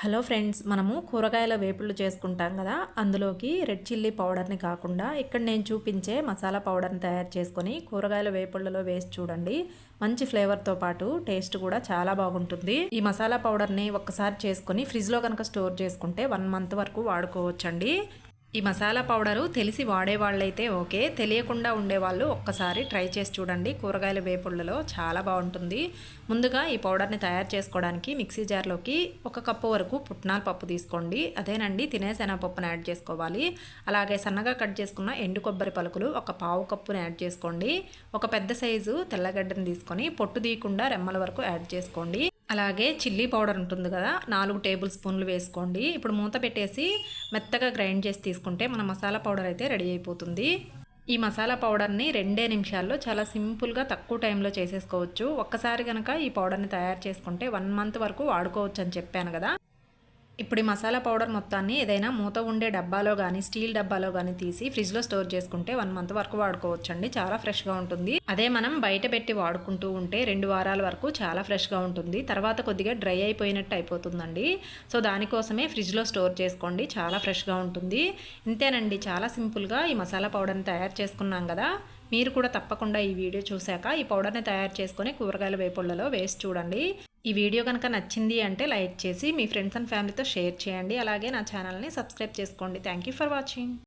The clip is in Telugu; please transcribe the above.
హలో ఫ్రెండ్స్ మనము కూరగాయల వేపుళ్ళు చేసుకుంటాం కదా అందులోకి రెడ్ చిల్లీ పౌడర్ని కాకుండా ఇక్కడ నేను చూపించే మసాలా పౌడర్ని తయారు చేసుకొని కూరగాయల వేపుళ్ళలో వేసి చూడండి. మంచి ఫ్లేవర్తో పాటు టేస్ట్ కూడా చాలా బాగుంటుంది. ఈ మసాలా పౌడర్ని ఒక్కసారి చేసుకొని ఫ్రిడ్జ్లో కనుక స్టోర్ చేసుకుంటే వన్ మంత్ వరకు వాడుకోవచ్చండి. ఈ మసాలా పౌడరు తెలిసి వాడేవాళ్ళైతే ఓకే. తెలియకుండా ఉండేవాళ్ళు ఒక్కసారి ట్రై చేసి చూడండి. కూరగాయల వేపుళ్ళలో చాలా బాగుంటుంది. ముందుగా ఈ పౌడర్ని తయారు చేసుకోవడానికి మిక్సీ జార్లోకి ఒక కప్పు వరకు పుట్నాల పప్పు తీసుకోండి. అదేనండి తినే శనగపప్పును యాడ్ చేసుకోవాలి. అలాగే సన్నగా కట్ చేసుకున్న ఎండు కొబ్బరి పలుకులు ఒక పావు కప్పును యాడ్ చేసుకోండి. ఒక పెద్ద సైజు తెల్లగడ్డని తీసుకొని పొట్టు తీయకుండా రెమ్మల వరకు యాడ్ చేసుకోండి. అలాగే చిల్లీ పౌడర్ ఉంటుంది కదా నాలుగు టేబుల్ స్పూన్లు వేసుకోండి. ఇప్పుడు మూత పెట్టేసి మెత్తగా గ్రైండ్ చేసి తీసుకుంటే మన మసాలా పౌడర్ అయితే రెడీ అయిపోతుంది. ఈ మసాలా పౌడర్ని రెండే నిమిషాల్లో చాలా సింపుల్గా తక్కువ టైంలో చేసేసుకోవచ్చు. ఒక్కసారి కనుక ఈ పౌడర్ని తయారు చేసుకుంటే వన్ మంత్ వరకు వాడుకోవచ్చు అని చెప్పాను కదా. ఇప్పుడు ఈ మసాలా పౌడర్ మొత్తాన్ని ఏదైనా మూత ఉండే డబ్బాలో కానీ స్టీల్ డబ్బాలో కానీ తీసి ఫ్రిడ్జ్లో స్టోర్ చేసుకుంటే వన్ మంత్ వరకు వాడుకోవచ్చు అండి చాలా ఫ్రెష్గా ఉంటుంది. అదే మనం బయట పెట్టి వాడుకుంటూ ఉంటే రెండు వారాల వరకు చాలా ఫ్రెష్గా ఉంటుంది. తర్వాత కొద్దిగా డ్రై అయిపోయినట్టు అయిపోతుందండి. సో దానికోసమే ఫ్రిడ్జ్లో స్టోర్ చేసుకోండి. చాలా ఫ్రెష్గా ఉంటుంది. ఇంతేనండి. చాలా సింపుల్గా ఈ మసాలా పౌడర్ని తయారు చేసుకున్నాం కదా. మీరు కూడా తప్పకుండా ఈ వీడియో చూశాక ఈ పౌడర్ని తయారు చేసుకొని కూరగాయల వేపుళ్ళలో వేసి చూడండి. ఈ వీడియో కనుక నచ్చింది అంటే లైక్ చేసి మీ ఫ్రెండ్స్ అండ్ ఫ్యామిలీతో షేర్ చేయండి. అలాగే నా ఛానల్ని సబ్స్క్రైబ్ చేసుకోండి. Thank for watching.